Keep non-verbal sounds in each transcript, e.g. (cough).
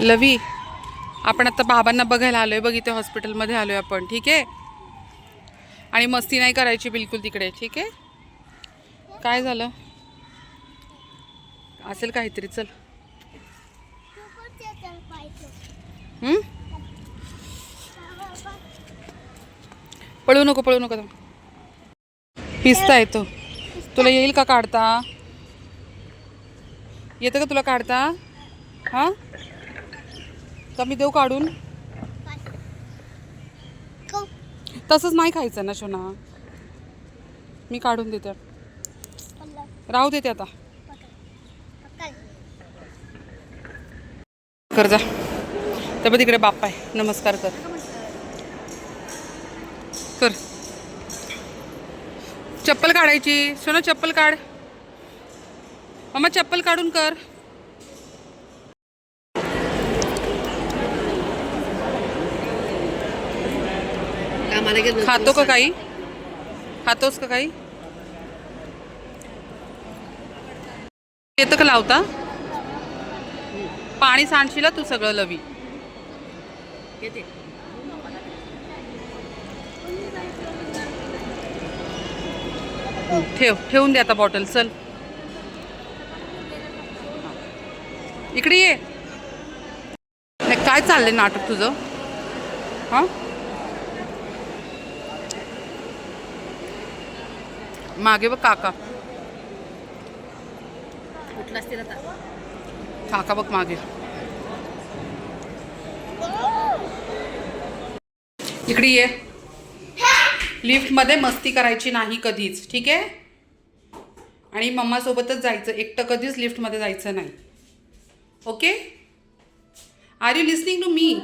लवी आपण आता बाबांना बघायला आलो आहे बघ इथे हॉस्पिटलमध्ये आलो आहे आपण ठीक आहे? आणि मस्ती नाही करायची बिलकुल तिकडे ठीक आहे? काय झालं? असेल काहीतरी चल. पळू नको पळू नको पिस्ता येतो. तुला येईल का काढता? येतं का तुला काढता? हां? कमी मी देऊ काढून? तसंच नाही खायचं ना शोना. मी काढून देते. राहू देते आता. कर जा. तर मग तिकडे बाप्पा आहे. नमस्कार कर. कर. चप्पल काढायची. सोना चप्पल काढ. मम्मा चप्पल काढून कर. खातो का काही खातोस का काही येतं का लावता पाणी सांडशील तू सगळं लवी. ठेव ठेवून दे आता बॉटल चल. इकडे ये. काय चाललंय नाटक तुझं? हा? मागे बघ काका. कुठला असतील आता? काका बघ मागे. इकडे ये. लिफ्टमध्ये मस्ती करायची नाही कधीच ठीक आहे? आणि मम्मासोबतच जायचं एकटं कधीच लिफ्टमध्ये जायचं नाही. Okay are you listening to me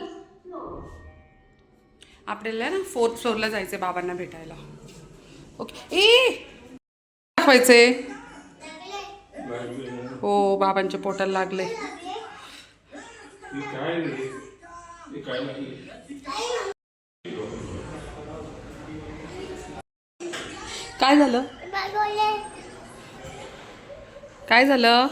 आपल्याला ना फोर्थ फ्लोअरला जायचं बाबांना भेटायला. ओके ए! दाखवायचे? हो बाबांच्या पोटाला लागले? काय झालं? काय झालं?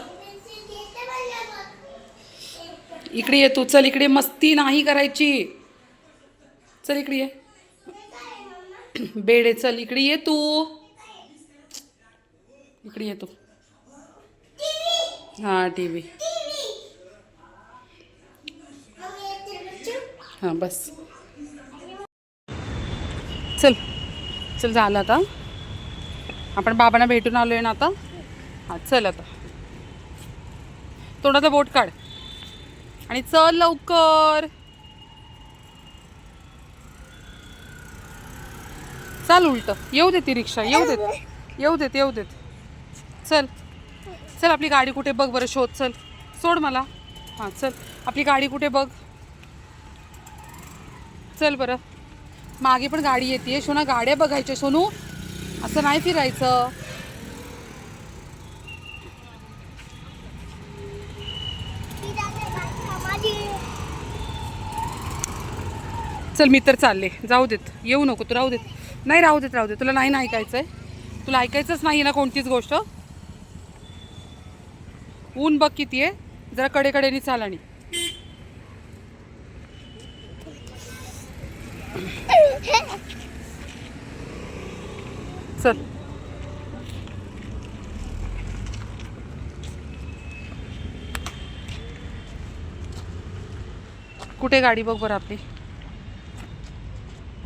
इकडे ये तू चल इकडे मस्ती नाही करायची. चल इकडे ये. (clears throat) बेडे चल इकडे ये तू. इकडे ये तू. हां टी व्ही हां बस. चल. चल झालं आता. आपण बाबांना भेटून आलो आहे ना आता. हां चल आता. तोंडाचा बोट काढ. आणि चल लवकर. चाल उलट. येऊ दे ती रिक्षा. येऊ देत. येऊ देत येऊ देत. चल. चल आपली गाडी कुठे बघ बरं शोध चल. सोड मला. हां चल. आपली गाडी कुठे बघ. चल बरं. मागे पण गाडी येते सोना गाड्या बघायच्या सोनू. असं नाही फिरायचं. चल मी तर चालले. जाऊ देत. येऊ नको तू राहू देत. नाही राहू देत राहू देत. तुला नाही ना ऐकायचं आहे तुला ऐकायचंच नाही ना कोणतीच गोष्ट? ऊन बघ किती आहे. जरा कडेकडेनी चाल आणि. चल. कुठे गाडी बघ बरं आपली.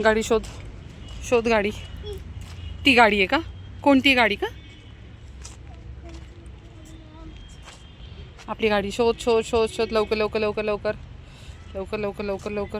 गाडी शोध. शोध गाडी. ती गाडी आहे का? कोणती गाडी का? आपली गाडी शोध शोध शोध शोध लवकर लवकर लवकर लवकर लवकर लवकर लवकर. लवकर